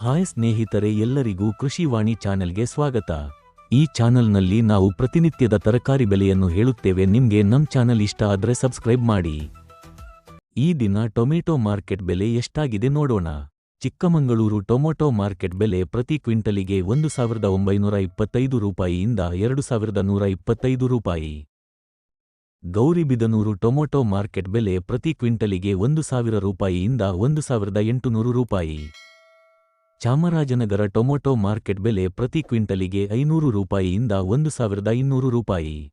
Hi ಸ್ನೇಹಿತರೆ ಎಲ್ಲರಿಗೂ ಕೃಷಿವಾಣಿ ಚಾನೆಲ್ಗೆ ಸ್ವಾಗತ. ಈ ಚಾನೆಲ್ನಲ್ಲಿ ನಾವು ಪ್ರತಿನಿತ್ಯದ ತರಕಾರಿ ಬೆಲೆಯನ್ನು ಹೇಳುತ್ತೇವೆ. ನಿಮ್ಗೆ ನಮ್ ಚಾನೆಲ್ ಇಷ್ಟ ಆದ್ರೆ ಸಬ್ಸ್ಕ್ರೈಬ್ ಮಾಡಿ. ಈ ದಿನ ಟೊಮೆಟೊ ಮಾರ್ಕೆಟ್ ಬೆಲೆ ಎಷ್ಟಾಗಿದೆ ನೋಡೋಣ. ಚಿಕ್ಕಮಗಳೂರು ಟೊಮೊಟೊ ಮಾರ್ಕೆಟ್ ಬೆಲೆ ಪ್ರತಿ ಕ್ವಿಂಟಲಿಗೆ ಒಂದು ಸಾವಿರದ ಒಂಬೈನೂರ ಇಪ್ಪತ್ತೈದು ರೂಪಾಯಿಯಿಂದ ಎರಡು ಸಾವಿರದ ನೂರ ಇಪ್ಪತ್ತೈದು ರೂಪಾಯಿ. ಗೌರಿಬಿದನೂರು ಟೊಮೊಟೊ ಮಾರ್ಕೆಟ್ ಬೆಲೆ ಪ್ರತಿ ಕ್ವಿಂಟಲಿಗೆ ಒಂದು ಸಾವಿರ ರೂಪಾಯಿಯಿಂದ ಒಂದು ಸಾವಿರದ ಎಂಟುನೂರು ರೂಪಾಯಿ. ಚಾಮರಾಜನಗರ ಟೊಮೊಟೊ ಮಾರ್ಕೆಟ್ ಬೆಲೆ ಪ್ರತಿ ಕ್ವಿಂಟಲಿಗೆ ಐನೂರು ರೂಪಾಯಿಯಿಂದ ಒಂದು ಸಾವಿರದ ಇನ್ನೂರು ರೂಪಾಯಿ.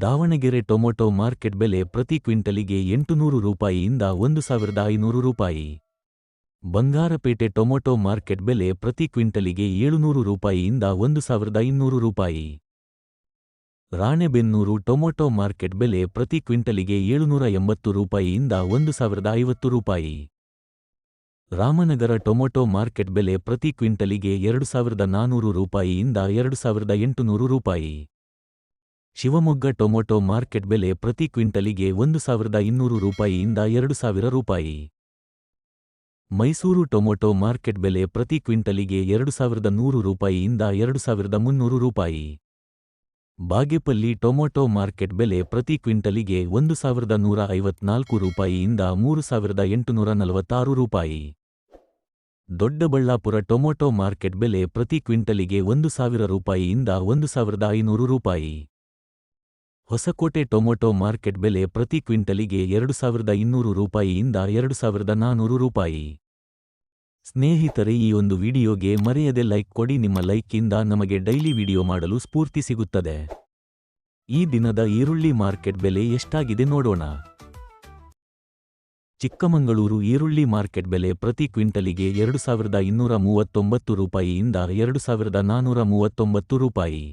ದಾವಣಗೆರೆ ಟೊಮೊಟೊ ಮಾರ್ಕೆಟ್ ಬೆಲೆ ಪ್ರತಿ ಕ್ವಿಂಟಲಿಗೆ ಎಂಟುನೂರು ರೂಪಾಯಿಯಿಂದ ಒಂದು ಸಾವಿರದ ಐನೂರು ರೂಪಾಯಿ. ಬಂಗಾರಪೇಟೆ ಟೊಮೊಟೊ ಮಾರ್ಕೆಟ್ ಬೆಲೆ ಪ್ರತಿ ಕ್ವಿಂಟಲಿಗೆ ಏಳುನೂರು ರೂಪಾಯಿಯಿಂದ ಒಂದು ಸಾವಿರದ ಇನ್ನೂರು ರೂಪಾಯಿ. ರಾಣೆಬೆನ್ನೂರು ಟೊಮೊಟೊ ಮಾರ್ಕೆಟ್ ಬೆಲೆ ಪ್ರತಿ ಕ್ವಿಂಟಲಿಗೆ ಏಳುನೂರ ಎಂಬತ್ತು ರೂಪಾಯಿಯಿಂದ ಒಂದು ಸಾವಿರದ ಐವತ್ತು ರೂಪಾಯಿ. ರಾಮನಗರ ಟೊಮೊಟೊ ಮಾರ್ಕೆಟ್ ಬೆಲೆ ಪ್ರತಿ ಕ್ವಿಂಟಲಿಗೆ ಎರಡು ಸಾವಿರದ ನಾನೂರು ರೂಪಾಯಿಯಿಂದ ಎರಡು ಸಾವಿರದ ಎಂಟುನೂರು ರೂಪಾಯಿ. ಶಿವಮೊಗ್ಗ ಟೊಮೊಟೊ ಮಾರ್ಕೆಟ್ ಬೆಲೆ ಪ್ರತಿ ಕ್ವಿಂಟಲಿಗೆ ಒಂದು ಸಾವಿರದ ಇನ್ನೂರು ರೂಪಾಯಿಯಿಂದ ಎರಡು ಸಾವಿರ ರೂಪಾಯಿ. ಮೈಸೂರು ಟೊಮೊಟೊ ಮಾರ್ಕೆಟ್ ಬೆಲೆ ಪ್ರತಿ ಕ್ವಿಂಟಲಿಗೆ ಎರಡು ಸಾವಿರದ ನೂರು ರೂಪಾಯಿಯಿಂದ ಎರಡು ಸಾವಿರದ ಮುನ್ನೂರು ರೂಪಾಯಿ. ಬಾಗೇಪಲ್ಲಿ ಟೊಮೊಟೊ ಮಾರ್ಕೆಟ್ ಬೆಲೆ ಪ್ರತಿ ಕ್ವಿಂಟಲಿಗೆ ಒಂದು ಸಾವಿರದ ನೂರ ಐವತ್ನಾಲ್ಕು ರೂಪಾಯಿಯಿಂದ ಮೂರು ಸಾವಿರದ ಎಂಟುನೂರ ನಲವತ್ತಾರು ರೂಪಾಯಿ. ದೊಡ್ಡಬಳ್ಳಾಪುರ ಟೊಮೊಟೊ ಮಾರ್ಕೆಟ್ ಬೆಲೆ ಪ್ರತಿ ಕ್ವಿಂಟಲಿಗೆ ಒಂದು ಸಾವಿರ ರೂಪಾಯಿಯಿಂದ ಒಂದು ಸಾವಿರದ ಐನೂರು ರೂಪಾಯಿ. ಹೊಸಕೋಟೆ ಟೊಮೊಟೊ ಮಾರ್ಕೆಟ್ ಬೆಲೆ ಪ್ರತಿ ಕ್ವಿಂಟಲಿಗೆ ಎರಡು ಸಾವಿರದ ಇನ್ನೂರು ರೂಪಾಯಿಯಿಂದ ಎರಡು ಸಾವಿರದ ನಾನೂರು ರೂಪಾಯಿ. ಸ್ನೇಹಿತರೆ, ಈ ಒಂದು ವಿಡಿಯೋಗೆ ಮರೆಯದೆ ಲೈಕ್ ಕೊಡಿ. ನಿಮ್ಮ ಲೈಕ್ಕಿಂದ ನಮಗೆ ಡೈಲಿ ವಿಡಿಯೋ ಮಾಡಲು ಸ್ಫೂರ್ತಿ ಸಿಗುತ್ತದೆ. ಈ ದಿನದ ಈರುಳ್ಳಿ ಮಾರ್ಕೆಟ್ ಬೆಲೆ ಎಷ್ಟಾಗಿದೆ ನೋಡೋಣ. ಚಿಕ್ಕಮಂಗಳೂರು ಈರುಳ್ಳಿ ಮಾರ್ಕೆಟ್ ಬೆಲೆ ಪ್ರತಿ ಕ್ವಿಂಟಲಿಗೆ ಎರಡು ಸಾವಿರದ ಇನ್ನೂರ ಮೂವತ್ತೊಂಬತ್ತು ರೂಪಾಯಿಯಿಂದ ಎರಡು ಸಾವಿರದ ನಾನೂರ ಮೂವತ್ತೊಂಬತ್ತು ರೂಪಾಯಿ.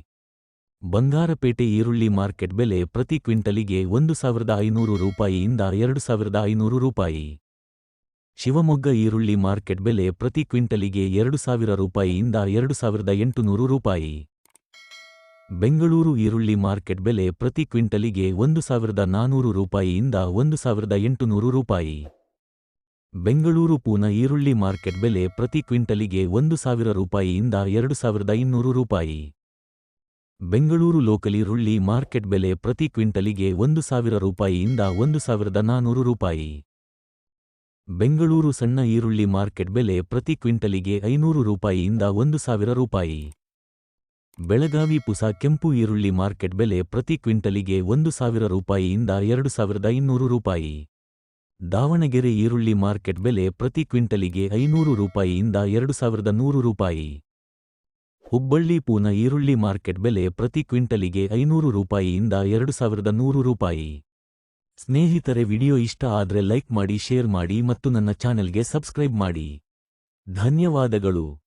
ಬಂಗಾರಪೇಟೆ ಈರುಳ್ಳಿ ಮಾರ್ಕೆಟ್ ಬೆಲೆ ಪ್ರತಿ ಕ್ವಿಂಟಲಿಗೆ ಒಂದು ಸಾವಿರದ ಐನೂರು ರೂಪಾಯಿಯಿಂದ ಎರಡು ಸಾವಿರದ ಐನೂರು ರೂಪಾಯಿ. ಶಿವಮೊಗ್ಗ ಈರುಳ್ಳಿ ಮಾರ್ಕೆಟ್ ಬೆಲೆ ಪ್ರತಿ ಕ್ವಿಂಟಲಿಗೆ ಎರಡು ಸಾವಿರ ರೂಪಾಯಿಯಿಂದ ಎರಡು ಸಾವಿರದ ಎಂಟುನೂರು ರೂಪಾಯಿ. ಬೆಂಗಳೂರು ಈರುಳ್ಳಿ ಮಾರ್ಕೆಟ್ ಬೆಲೆ ಪ್ರತಿ ಕ್ವಿಂಟಲಿಗೆ ಒಂದು ಸಾವಿರದ ನಾನೂರು ರೂಪಾಯಿಯಿಂದ ಒಂದು ಸಾವಿರದ ಎಂಟುನೂರು ರೂಪಾಯಿ. ಬೆಂಗಳೂರು ಪೂನ ಈರುಳ್ಳಿ ಮಾರ್ಕೆಟ್ ಬೆಲೆ ಪ್ರತಿ ಕ್ವಿಂಟಲಿಗೆ ಒಂದು ಸಾವಿರ ರೂಪಾಯಿಯಿಂದ ಎರಡು ಸಾವಿರದ ಇನ್ನೂರು ರೂಪಾಯಿ. ಬೆಂಗಳೂರು ಲೋಕಲ್ ಈರುಳ್ಳಿ ಮಾರ್ಕೆಟ್ ಬೆಲೆ ಪ್ರತಿ ಕ್ವಿಂಟಲಿಗೆ ಒಂದು ಸಾವಿರ ರೂಪಾಯಿಯಿಂದ ಒಂದು ಸಾವಿರದ ನಾನೂರು ರೂಪಾಯಿ. ಬೆಂಗಳೂರು ಸಣ್ಣ ಈರುಳ್ಳಿ ಮಾರ್ಕೆಟ್ ಬೆಲೆ ಪ್ರತಿ ಕ್ವಿಂಟಲಿಗೆ ಐನೂರು ರೂಪಾಯಿಯಿಂದ ಒಂದು ಸಾವಿರ ರೂಪಾಯಿ. ಬೆಳಗಾವಿ ಪುಸ ಕೆಂಪು ಈರುಳ್ಳಿ ಮಾರ್ಕೆಟ್ ಬೆಲೆ ಪ್ರತಿ ಕ್ವಿಂಟಲಿಗೆ ಒಂದು ಸಾವಿರ ರೂಪಾಯಿಯಿಂದ ಎರಡು ಸಾವಿರದ ಇನ್ನೂರು ರೂಪಾಯಿ. ದಾವಣಗೆರೆ ಈರುಳ್ಳಿ ಮಾರ್ಕೆಟ್ ಬೆಲೆ ಪ್ರತಿ ಕ್ವಿಂಟಲಿಗೆ ಐನೂರು ರೂಪಾಯಿಯಿಂದ ಎರಡು ಸಾವಿರದ ನೂರು ರೂಪಾಯಿ. ಹುಬ್ಬಳ್ಳಿ ಪೂನ ಈರುಳ್ಳಿ ಮಾರ್ಕೆಟ್ ಬೆಲೆ ಪ್ರತಿ ಕ್ವಿಂಟಲಿಗೆ ಐನೂರು ರೂಪಾಯಿಯಿಂದ ಎರಡು ಸಾವಿರದ ನೂರು ರೂಪಾಯಿ. ಸ್ನೇಹಿತರೆ, ವಿಡಿಯೋ ಇಷ್ಟ ಆದ್ರೆ ಲೈಕ್ ಮಾಡಿ, ಶೇರ್ ಮಾಡಿ ಮತ್ತು ನನ್ನ ಚಾನೆಲ್ಗೆ ಸಬ್ಸ್ಕ್ರೈಬ್ ಮಾಡಿ. ಧನ್ಯವಾದಗಳು.